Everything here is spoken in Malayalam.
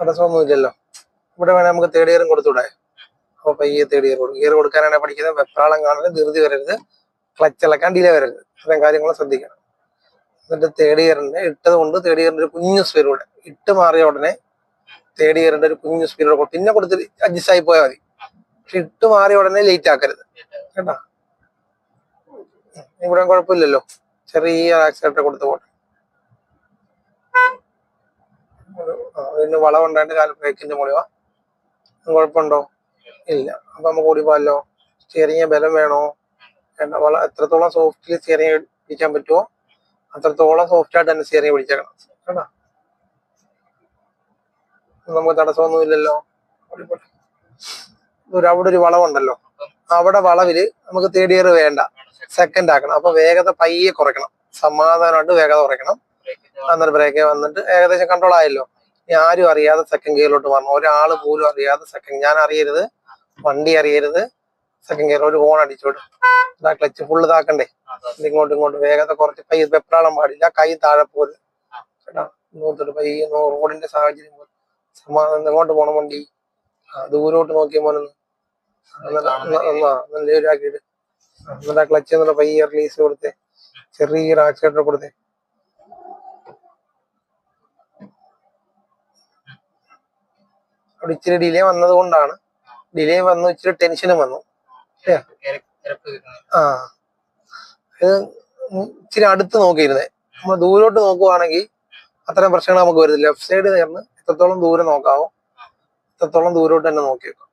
തടസ്സമൊന്നുമില്ലല്ലോ. ഇവിടെ വേണേ നമുക്ക് തേർഡ് ഇയറും കൊടുത്തൂടെ അപ്പൊ പയ്യെ തേർഡ് ഇയർ കൊടുക്കും ഇയർ കൊടുക്കാനാണ് പഠിക്കുന്നത്. വെപ്രാളം കാണരുത് ധൃതി വരരുത് ക്ലച്ച് ഇളക്കാൻ ഡിലേ വരരുത്. ഇത്തരം കാര്യങ്ങൾ ശ്രദ്ധിക്കണം. എന്നിട്ട് തേർഡ് ഇയറിന്റെ ഇട്ടത് കൊണ്ട് തേർഡ് ഇയറിന്റെ ഒരു കുഞ്ഞു സ്പീഡ് കൂടെ ഇട്ട് മാറിയ ഉടനെ തേർഡ് ഇയറിന്റെ ഒരു കുഞ്ഞു സ്പീഡ് കൂടെ പിന്നെ കൊടുത്തിട്ട് അഡ്ജസ്റ്റ് ആയി പോയാൽ മതി. പക്ഷെ ഇട്ട് മാറിയ ഉടനെ ലേറ്റ് ആക്കരുത്. കേട്ടാ? ഇവിടെ കുഴപ്പമില്ലല്ലോ. ചെറിയ ആക്സിഡന്റ് കൊടുത്ത് പോട്ടെ. ഒരു വളം ഉണ്ടായിട്ട് ബ്രേക്കിന്റെ മുകളിവാ കുഴപ്പമുണ്ടോ? ഇല്ല. അപ്പൊ നമുക്ക് ഓടിപ്പോലോ സ്റ്റിയറിങ് ബലം വേണോ? വേണ്ട. വള എത്രത്തോളം സോഫ്റ്റ്ലി സ്റ്റിയറിങ് പിടിക്കാൻ പറ്റുമോ അത്രത്തോളം സോഫ്റ്റ് ആയിട്ട് തന്നെ സ്റ്റിയറിങ് പിടിച്ചേക്കണം. കേട്ടാ? നമുക്ക് തടസ്സമൊന്നും ഇല്ലല്ലോ. അവിടെ ഒരു വളവുണ്ടല്ലോ അവിടെ വളവിൽ നമുക്ക് തേർഡ് ഇയർ വേണ്ട. സെക്കൻഡ് ആക്കണം. അപ്പൊ വേഗത പയ്യെ കുറയ്ക്കണം. സമാധാനമായിട്ട് വേഗത കുറയ്ക്കണം. അന്നേരം ബ്രേക്ക് വന്നിട്ട് ഏകദേശം കൺട്രോൾ ആയല്ലോ. ഇനി ആരും അറിയാതെ സെക്കൻഡ് ഗിയറിലോട്ട് വരണം. ഒരാൾ പോലും അറിയാതെ സെക്കൻഡ് ഞാൻ അറിയരുത്. വണ്ടി അറിയരുത്. സെക്കൻഡ് ഗിയർ ഒരു ഹോൺ അടിച്ചോട്ട് ഇതാ ക്ലച്ച് ഫുള്ള് ഇതാക്കണ്ടേ? ഇത് ഇങ്ങോട്ടും ഇങ്ങോട്ടും. വേഗത കുറച്ച്. പയ്യെ വെപ്രാളം പാടില്ല. കൈ താഴെ പോലെ ചേട്ടാ ഇങ്ങോട്ടൊരു പയ്യെ റോഡിന്റെ സാഹചര്യം പോലെ. സമാധാനം എങ്ങോട്ട് പോണം വണ്ടി? ആ, ദൂരോട്ട് നോക്കിയ പോലെ നല്ല എന്നിട്ട് ആ ക്ലച്ച് എന്നുള്ള പയ്യെ റിലീസ് കൊടുത്തേ. ചെറിയൊരു ആക്സിഡന്റ് കൊടുത്തേ. അവിടെ ഇച്ചിരി ഡിലേ വന്നത് കൊണ്ടാണ്. ഡിലേ വന്നു ഇച്ചിരി ടെൻഷനും വന്നു. ആ. ഇത് ഇച്ചിരി അടുത്ത് നോക്കിയിരുന്നേ. നമ്മൾ ദൂരോട്ട് നോക്കുവാണെങ്കിൽ അത്തരം പ്രശ്നങ്ങൾ നമുക്ക് വരുന്നില്ല. ലെഫ്റ്റ് സൈഡ് നേർന്ന് എത്രത്തോളം ദൂരം നോക്കാവോ എത്രത്തോളം ദൂരോട്ട് തന്നെ നോക്കി വെക്കാം